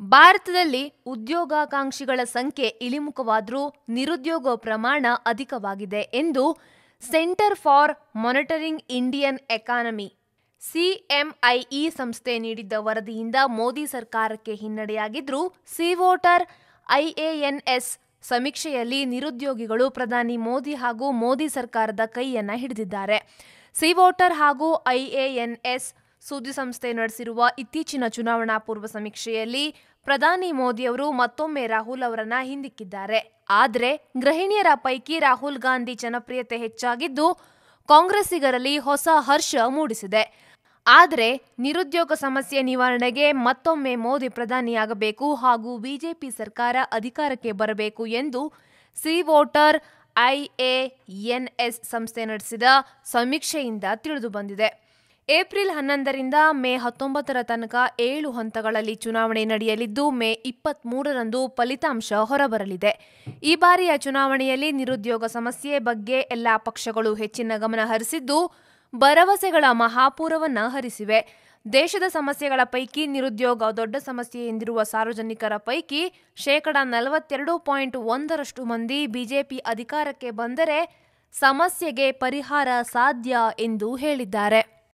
ಭಾರತದಲ್ಲಿ ಉದ್ಯೋಗಾಕಾಂಕ್ಷಿಗಳ ಸಂಖ್ಯೆ ಇಳಿಮುಖವಾದರೂ ನಿರುದ್ಯೋಗ ಪ್ರಮಾಣ ಅಧಿಕವಾಗಿದೆ ಎಂದು centre for monitoring Indian economy CMIE ಸಂಸ್ಥೆ ನೀಡಿದ್ದ ವರದಿಯಿಂದ ಮೋದಿ ಸರ್ಕಾರಕ್ಕೆ ಹಿನ್ನಡೆಯಾಗಿದ್ರೂ ಸಿ ವೋಟರ್ ಐಎಎನ್ಎಸ್ ಸಮೀಕ್ಷೆಯಲ್ಲಿ ನಿರುದ್ಯೋಗಿಗಳು ಪ್ರಧಾನಿ ಮೋದಿ ಹಾಗೂ ಮೋದಿ ಸರ್ಕಾರದ ಕೈಯನ್ನ ಹಿಡಿದಿದ್ದಾರೆ. ಸಿ ವೋಟರ್ ಹಾಗೂ ಐಎಎನ್ಎಸ್ ಸುದ್ದಿಸಂಸ್ಥೆ ನಡೆಸಿರುವ ಇತ್ತೀಚಿನ ಚುನಾವಣಾ ಪೂರ್ವ ಸಮೀಕ್ಷೆಯಲ್ಲಿ ಪ್ರಧಾನಿ ಮೋದಿಯವರು ಮತ್ತೊಮ್ಮೆ ರಾಹುಲ್ ಅವರನ್ನ ಹಿಂದಿಕ್ಕಿದ್ದಾರೆ. ಆದರೆ ಗೃಹಿಣಿಯರ ಪೈಕಿ ರಾಹುಲ್ ಗಾಂಧಿ ಜನಪ್ರಿಯತೆ ಹೆಚ್ಚಾಗಿದ್ದು ಕಾಂಗ್ರೆಸ್ಸಿಗರಲ್ಲಿ ಹೊಸ ಹರ್ಷ ಮೂಡಿಸಿದೆ. ಆದರೆ ನಿರುದ್ಯೋಗ ಸಮಸ್ಯೆ ನಿವಾರಣೆಗೆ ಮತ್ತೊಮ್ಮೆ ಮೋದಿ ಪ್ರಧಾನಿಯಾಗಬೇಕು ಹಾಗೂ ಬಿಜೆಪಿ ಸರ್ಕಾರ ಅಧಿಕಾರಕ್ಕೆ ಬರಬೇಕು ಎಂದು ಸಿ ವೋಟರ್ ಐಎಎನ್ಎಸ್ ಸಂಸ್ಥೆ ನಡೆಸಿದ ಸಮೀಕ್ಷೆಯಿಂದ ತಿಳಿದು ಬಂದಿದೆ. ಏಪ್ರಿಲ್ ಹನ್ನೊಂದರಿಂದ ಮೇ ಹತ್ತೊಂಬತ್ತರ ತನಕ ಏಳು ಹಂತಗಳಲ್ಲಿ ಚುನಾವಣೆ ನಡೆಯಲಿದ್ದು, ಮೇ ಇಪ್ಪತ್ಮೂರರಂದು ಫಲಿತಾಂಶ ಹೊರಬರಲಿದೆ. ಈ ಬಾರಿಯ ಚುನಾವಣೆಯಲ್ಲಿ ನಿರುದ್ಯೋಗ ಸಮಸ್ಯೆ ಬಗ್ಗೆ ಎಲ್ಲಾ ಪಕ್ಷಗಳು ಹೆಚ್ಚಿನ ಗಮನ ಹರಿಸಿದ್ದು, ಭರವಸೆಗಳ ಮಹಾಪೂರವನ್ನ ಹರಿಸಿವೆ. ದೇಶದ ಸಮಸ್ಯೆಗಳ ಪೈಕಿ ನಿರುದ್ಯೋಗ ದೊಡ್ಡ ಸಮಸ್ಯೆ ಎಂದಿರುವ ಸಾರ್ವಜನಿಕರ ಪೈಕಿ ಶೇಕಡ ನಲವತ್ತೆರಡು ಪಾಯಿಂಟ್ ಒಂದರಷ್ಟು ಮಂದಿ ಬಿಜೆಪಿ ಅಧಿಕಾರಕ್ಕೆ ಬಂದರೆ ಸಮಸ್ಯೆಗೆ ಪರಿಹಾರ ಸಾಧ್ಯ ಎಂದು ಹೇಳಿದ್ದಾರೆ.